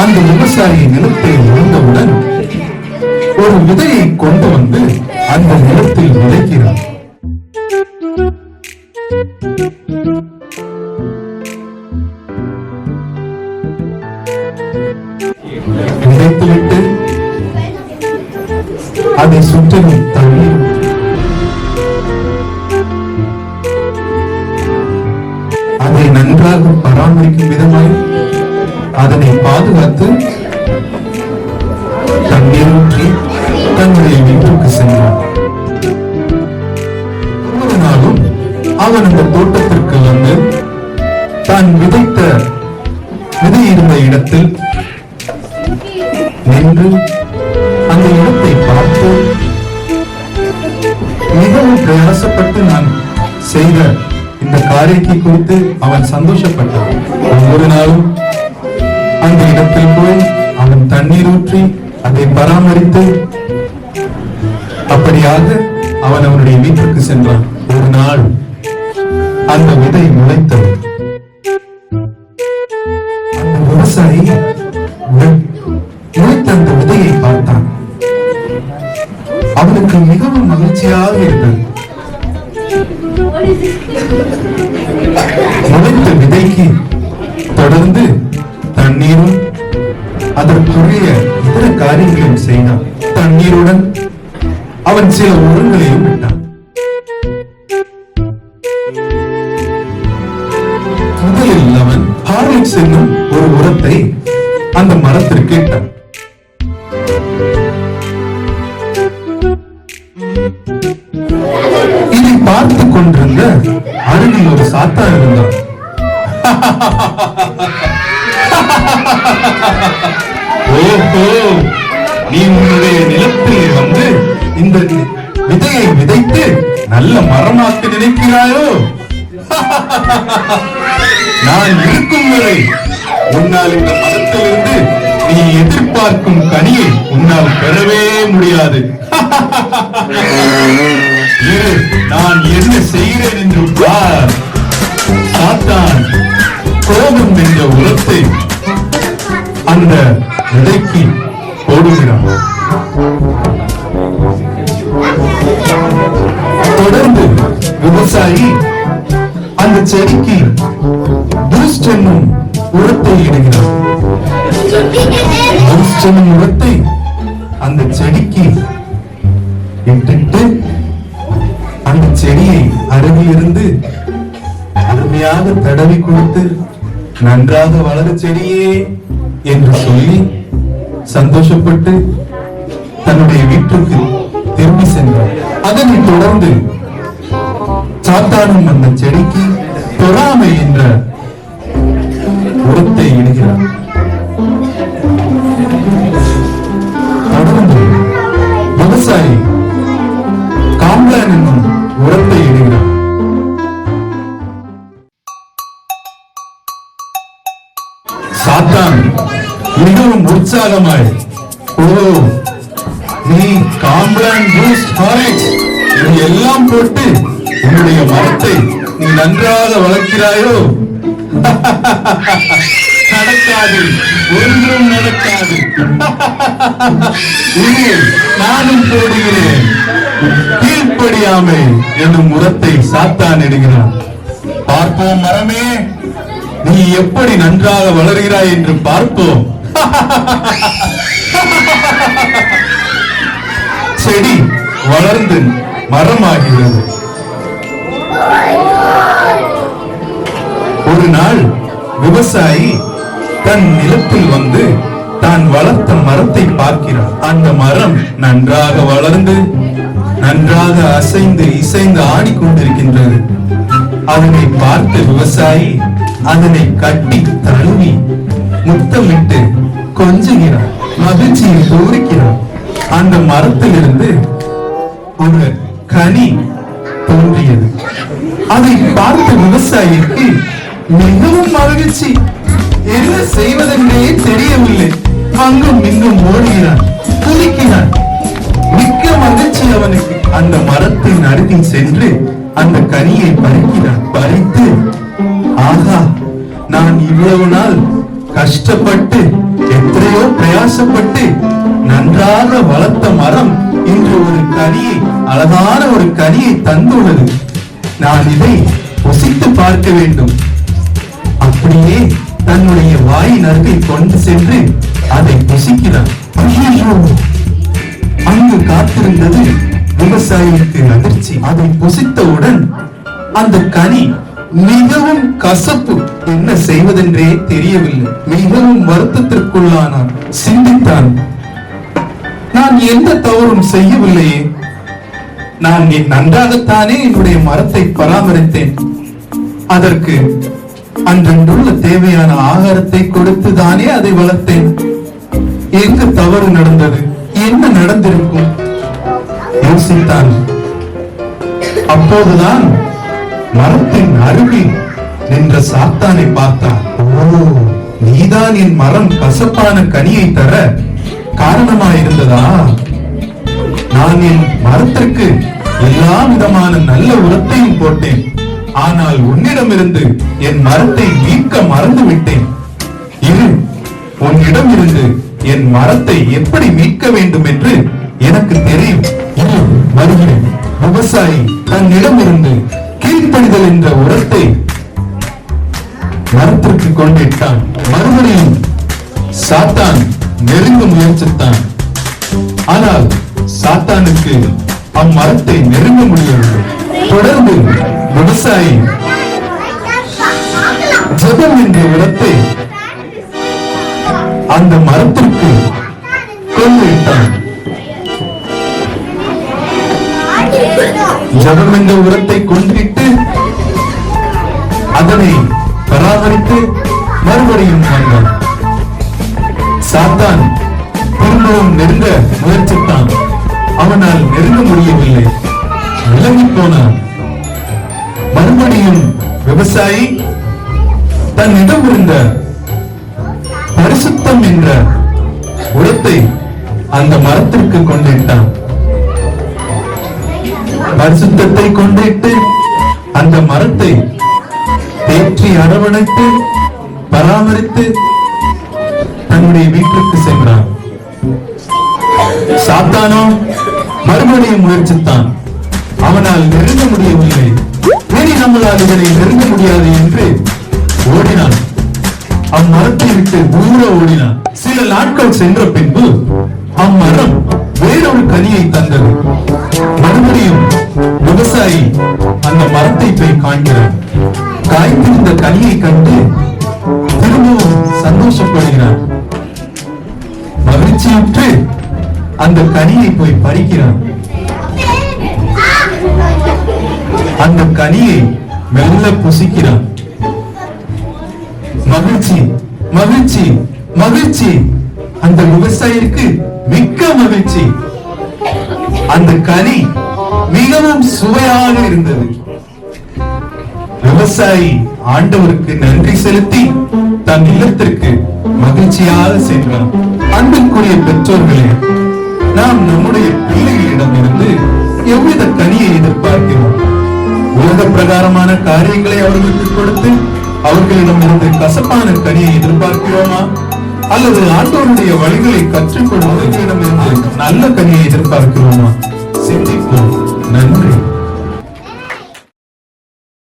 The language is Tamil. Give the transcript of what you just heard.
அந்த விவசாயி நிலத்தை உழுந்தவுடன் ஒரு விதையை கொண்டு வந்து அந்த நிலத்தில் விதைக்கிறார் அவன் அந்த தோட்டத்திற்கு வந்து தான் விதைத்த விதை இருந்த இடத்தில் நின்று அந்த இடத்தை பார்த்து மிகவும் பிரயாசப்பட்டு நான் செய்த இந்த காரியத்தை குறித்து அவன் சந்தோஷப்பட்டான். ஒவ்வொரு நாளும் அந்த இடத்தில் போய் அவன் தண்ணீர் ஊற்றி அதை பராமரித்து அப்படியாக அவன் அவனுடைய வீட்டுக்கு சென்றான். ஒரு நாள் அந்த விதை முளைத்தது. அந்த விவசாயி முளைத்த அந்த விதையை பார்த்தான். அவனுக்கு மிகவும் மகிழ்ச்சியாக இருந்தது. முளைத்த விதைக்கு தொடர்ந்து தண்ணீரும் அதற்குரிய இதர காரியங்களையும் செய்தான். தண்ணீருடன் அவன் சில உரங்களையும் விட்டான். என்னும் ஒரு உரத்தை அந்த மரத்திற்கு இட்டான் இதை பார்த்து கொண்டிருந்த அருகில் ஒரு சாத்தா இருந்தான். ஓஹோ நீ உன்னுடைய நிலத்தில் வந்து இந்த விதையை விதைத்து நல்ல மரமாக்க நினைக்கிறாயோ? நான் இருக்கும் வரை உன்னால் இந்த மதத்திலிருந்து நீ எதிர்பார்க்கும் கனியை உன்னால் பெறவே முடியாது. நான் என்ன செய்கிறேன் என்று பார். சாத்தான் கோபம் என்ற உலத்தை அந்த விதைக்கு போடுகிறான். தொடர்ந்து விவசாயி அந்த செடிக்கு பூஸ்ட் என்னும் உரத்தை இடுகிறார். என்னும் உரத்தை அந்த செடிக்கு இட்டுட்டு அந்த செடியை அருகிலிருந்து அருமையாக தடவி கொடுத்து நன்றாக வளர செடியே என்று சொல்லி சந்தோஷப்பட்டு தன்னுடைய வீட்டுக்கு திரும்பி சென்றார். அதனை தொடர்ந்து சாத்தானும் அந்த செடிக்கு பொறாமை என்ற மிகவும் உற்சாகமாய் ஓ நீ காம்ப்ளான் பூஸ்ட் ஹாரிக்ஸ் இது எல்லாம் போட்டு உன்னுடைய மரத்தை நீ நன்றாக வளர்க்கிறாயோ? நடக்காது. ஒன்றும் நடக்காது. இனி நானும் போடுகிறேன். கீழ்ப்படியாமை என்னும் முரத்தை சாத்தான் இடுகிறான். பார்ப்போம் மரமே நீ எப்படி நன்றாக வளர்கிறாய் என்று பார்ப்போம். செடி வளர்ந்து மரமாகிறது. ஒரு நாள் விவசாயி தன் நிலத்தில் வந்து தான் வளர்த்த மரத்தை பார்க்கிறார். அந்த மரம் நன்றாக வளர்ந்து நன்றாக அசைந்து இசைந்து ஆடிக்கொண்டிருக்கின்றது. அதனை பார்த்த விவசாயி அதனை கட்டி தழுவி முத்தமிட்டு கொஞ்சுகிறார் மகிழ்ச்சியை தோறிக்கிறார் அந்த மரத்திலிருந்து ஒரு கனி தோன்றியது. அதை பார்த்த விவசாயிக்கு மிகவும் மகிழ்ச்சி. என்ன செய்வதென்றே தெரியவில்லை. அங்கும் இங்கும் ஓடுகிறான் துதிக்கிறான் மிக்க மகிழ்ச்சி அவனுக்கு. அந்த மரத்தின் அருகில் சென்று அந்த கனியை பறிக்கிறான் பறித்து ஆகா நான் இவ்வளவு நாள் கஷ்டப்பட்டு எத்தனையோ பிரயாசப்பட்டு நன்றாக வளர்த்த மரம் இன்று ஒரு கனியை அழகான ஒரு கனியை தந்துள்ளது. நான் இதை ருசித்து பார்க்க வேண்டும். அப்படியே தன்னுடைய வாயின் அருகே கொண்டு சென்று அதை புசிக்கிறான் அங்கு காத்திருந்தது விவசாயிக்கு அதிர்ச்சி. அதை புசித்தவுடன் அந்த கனி மிகவும் கசப்பு. என்ன செய்வதென்றே தெரியவில்லை. மிகவும் வருத்தத்திற்குள்ளானான் சிந்தித்தான். நான் எந்த தவறும் செய்யவில்லையே. நான் என் நன்றாகத்தானே என்னுடைய மரத்தை பராமரித்தேன். அதற்கு அன்றன்றுள்ள தேவையான ஆகாரத்தை கொடுத்து தானே அதை வளர்த்தேன். எங்கு தவறு நடந்தது? என்ன நடந்திருக்கும்? யோசித்தான். அப்போதுதான் மரத்தின் அருகில் நின்ற சாத்தானை பார்த்தான் ஓ நீதான் என் மரம் கசப்பான கனியை தர காரணமாயிருந்ததா? நான் என் மரத்திற்கு எல்லா விதமான நல்ல உரத்தையும் போட்டேன். ஆனால் உன்னிடமிருந்து என் மரத்தை மீட்க மறந்து விட்டேன் இரு உன்னிடம் இருந்து என் மரத்தை எப்படி மீட்க வேண்டும் என்று எனக்கு தெரியும். இரு வருகிறேன். விவசாயி தன்னிடம் கீழ்ப்படிதல் என்ற உரத்தை மரத்திற்கு கொண்டிட்டான். மறுபடியும் சாத்தான் நெருங்க முயற்சித்தான். ஆனால் சாத்தானுக்கு அம்மரத்தை நெருங்க முடியவில்லை. தொடர்ந்து விவசாயி ஜெபம் என்ற உரத்தை அந்த மரத்திற்கு கொள்ளையிட்டான். ஜெபம் என்ற உரத்தை கொண்டிட்டு அதனை பராமரித்து மறுபடியும் வந்தான் சாத்தான் திரும்பவும் நெருங்க முயற்சித்தான். அவனால் நெருங்க முடியவில்லை. விலகி போனான் மறுபடியும் விவசாயி தன்னிடம் இருந்த பரிசுத்தம் என்ற உரத்தை அந்த மரத்திற்கு கொண்டிட்டான். பரிசுத்தத்தை கொண்டிட்டு அந்த மரத்தை ஏற்றி அரவணைத்து பராமரித்து தன்னுடைய வீட்டுக்கு சென்றான் சாத்தானோ மறுபடியும் முயற்சித்தான். அவனால் நெருங்க முடியவில்லை. இனி நம்மளால் இதனை நெருங்க முடியாது என்று ஓடினான். அம்மரத்தை விட்டு தூர ஓடினான். சில நாட்கள் சென்ற பின்பு அம்மரம் வேறொரு கனியை தந்தது. மறுபடியும் விவசாயி அந்த மரத்தை போய் காண்கிறான். காய்ந்திருந்த கனியை கண்டு திரும்பவும் சந்தோஷப்படுகிறான் மகிழ்ச்சியுற்று அந்த கனியை போய் பறிக்கிறான் அந்த கனியை மெல்ல புசிக்கிறான் மகிழ்ச்சி மகிழ்ச்சி மகிழ்ச்சி. அந்த விவசாயிக்கு மிக்க மகிழ்ச்சி. அந்த கனி மிகவும் சுவையாக இருந்தது. விவசாயி ஆண்டவருக்கு நன்றி செலுத்தி தன் இல்லத்திற்கு மகிழ்ச்சியாக சென்றான் அன்புக்குரிய பெற்றோர்களே நாம் நம்முடைய பிள்ளைகளிடம் இருந்து எவ்வித கனியை எதிர்பார்க்கிறோம்? உலக பிரகாரமான காரியங்களை அவர்களுக்கு கொடுத்து அவர்களிடம் இருந்து கசப்பான கனியை எதிர்பார்க்கிறோமா? அல்லது ஆண்டவருடைய வழிகளை கற்றுக்கொள்வதற்கிடம் இருந்து நல்ல கனியை எதிர்பார்க்கிறோமா? சிந்திப்போம். நன்றி.